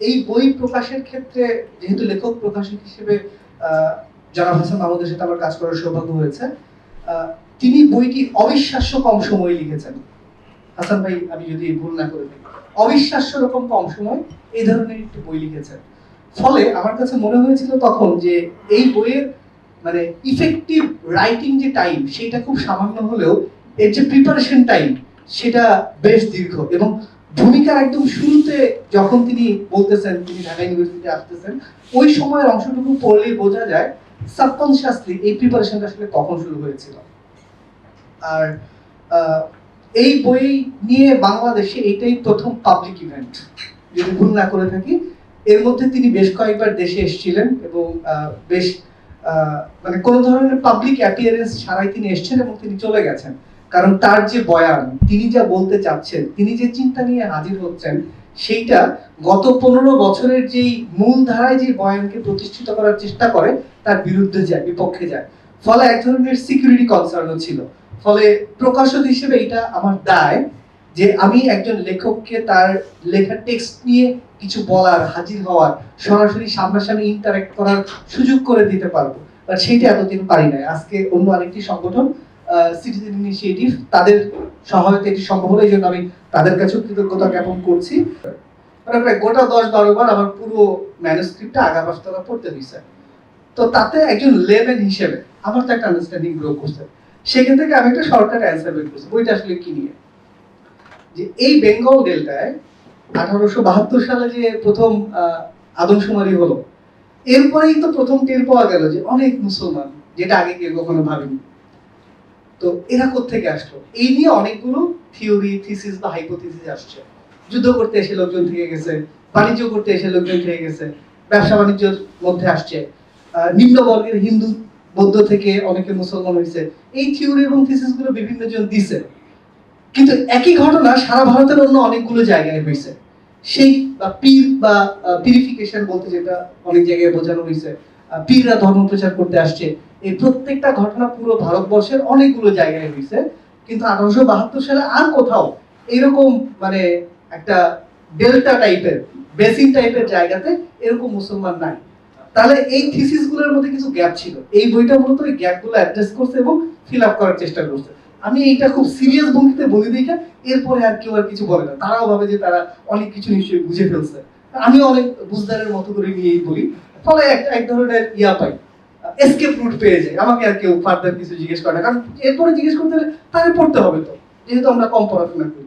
এই বই প্রকাশের ক্ষেত্রে, যেহেতু লেখক, প্রকাশক হিসেবে জনাব হাসান মাহমুদের সাথে আমার কাজ করার সৌভাগ্য হয়েছে তিনি বইটি অবিশ্বাস্য কম সময়ে লিখেছেন। হাসান ভাই, আমি যদি ভুল না করে থাকি অবিশ্বাস্য রকম কম সময় এই ধরনের একটি বই লিখেছেন। ফলে আমার কাছে মনে হয়েছিল তখন যে এই বইয়ের মানে ইফেক্টিভ রাইটিং যে টাইম সেটা খুব সামান্য হলেও এর যে প্রিপারেশন টাইম সেটা বেশ দীর্ঘ এবং ভূমিকার একদম শুরুতে যখন তিনি বলতেছেন, তিনি ঢাকা ইউনিভার্সিটি আসতেছেন, ওই সময়ের অংশটুকু পড়লেই বোঝা যায় সাবকনসিয়াসলি এই প্রিপারেশনটা আসলে কখন শুরু হয়েছিল। আর এই বই নিয়ে বাংলাদেশে এটাই প্রথম পাবলিক ইভেন্ট যদি ভুল না করে থাকি, এর মধ্যে তিনি বেশ কয়েকবার দেশে এসেছিলেন এবং বেশ মানে কোনো ধরনের পাবলিক অ্যাপিয়ারেন্স ছাড়াই তিনি এসেছেন এবং তিনি চলে গেছেন। কারণ তার যে বয়ান, তিনি যা বলতে চাচ্ছেন, তিনি যে চিন্তা নিয়ে হাজির হচ্ছেন সেইটা গত পনেরো বছরের যেই মূল ধারায় যে বয়ানকে প্রতিষ্ঠিত করার চেষ্টা করে, তার বিরুদ্ধে যায় বিপক্ষে যায়। ফলে এক ধরনের সিকিউরিটি কনসার্নও ছিল। ফলে প্রকাশক হিসেবে এটা আমার দায় যে আমি একজন লেখককে তার লেখার টেক্সট নিয়ে কিছু বলার, হাজির হওয়ার, সরাসরি সামনাসামনি ইন্টারেক্ট করার সুযোগ করে দিতে পারব। সেইটা এতদিন পারি নাই। আজকে অন্য আরেকটি সংগঠন সিটিজেন ইনিশিয়েটিভ তাদের সহায়তা এটি সম্ভব হলো, এই জন্য আমি তাদের কাছেও কৃতজ্ঞতা জ্ঞাপন করছি। মানে প্রায় গোটা দশ বারো বার আমার পুরো ম্যানুস্ক্রিপ্টটা আগা পাঁচতলা পড়তে দিছে তো তাতে একজন লেভেল হিসেবে আমার তো একটা আন্ডারস্ট্যান্ডিং গ্রো করছে। সেখান থেকে আমি একটা শর্টকাট অ্যান্সার বের করছি, বইটা আসলে কি নিয়ে? যে এই বেঙ্গল ডেল্টায় আঠারোশো বাহাত্তর সালে যে প্রথম আদমশুমারি হলো, এরপরেই তো প্রথম টের পাওয়া গেল যে অনেক মুসলমান, যেটা আগে কেউ কখনো ভাবেনি। তো এরা থেকে আসলো? এই নিয়ে অনেকগুলো থিওরি থিসিস বা হাইপোথিসিস আসছে। যুদ্ধ করতে এসে লোকজন থেকে গেছে বাণিজ্য করতে এসে লোকজন থেকে গেছে ব্যবসা বাণিজ্যের মধ্যে আসছে। আহ, নিম্ন বর্গের হিন্দু বৌদ্ধ থেকে অনেকে মুসলমান হয়েছে। এই থিওরি এবং থিসিসগুলো বিভিন্ন জন দিছে। কিন্তু একই ঘটনা সারা ভারতের অন্য অনেকগুলো জায়গায় হয়েছে। সেই বা পীর বা পিউরিফিকেশন বলতে যেটা অনেক জায়গায় বোঝানো হয়েছে। পীররা ধর্ম প্রচার করতে আসছে। এই প্রত্যেকটা ঘটনা পুরো ভারতবর্ষের অনেকগুলো জায়গায় হয়েছে। কিন্তু আঠারোশো বাহাত্তর সালে আর কোথাও এরকম মানে একটা ডেল্টা টাইপের বেসিন টাইপের জায়গাতে এরকম মুসলমান নাই। তাহলে এই থিসিসগুলোর মধ্যে কিছু গ্যাপ ছিল। এই বইটা মূলত ওই গ্যাপগুলো অ্যাড্রেস করছে এবং ফিল আপ করার চেষ্টা করছে। আমি এইটা খুব সিরিয়াস ভঙ্গিতে বলি দেখে, এরপরে আর কেউ আর কিছু বলে না। তারাও ভাবে যে তারা অনেক কিছু নিশ্চয়ই বুঝে ফেলছে। আমিও অনেক বুঝদারের মতো করে নিয়েই বলি। ফলে এক এক ধরনের ইয়া পাই। এসকেপ রুট পেয়ে যায় আমাকে আর কেউ ফার্দার কিছু জিজ্ঞেস করে না। কারণ এরপরে জিজ্ঞেস করতে হলে তাহলে পড়তে হবে তো। যেহেতু আমরা কম পড়াশোনা করি।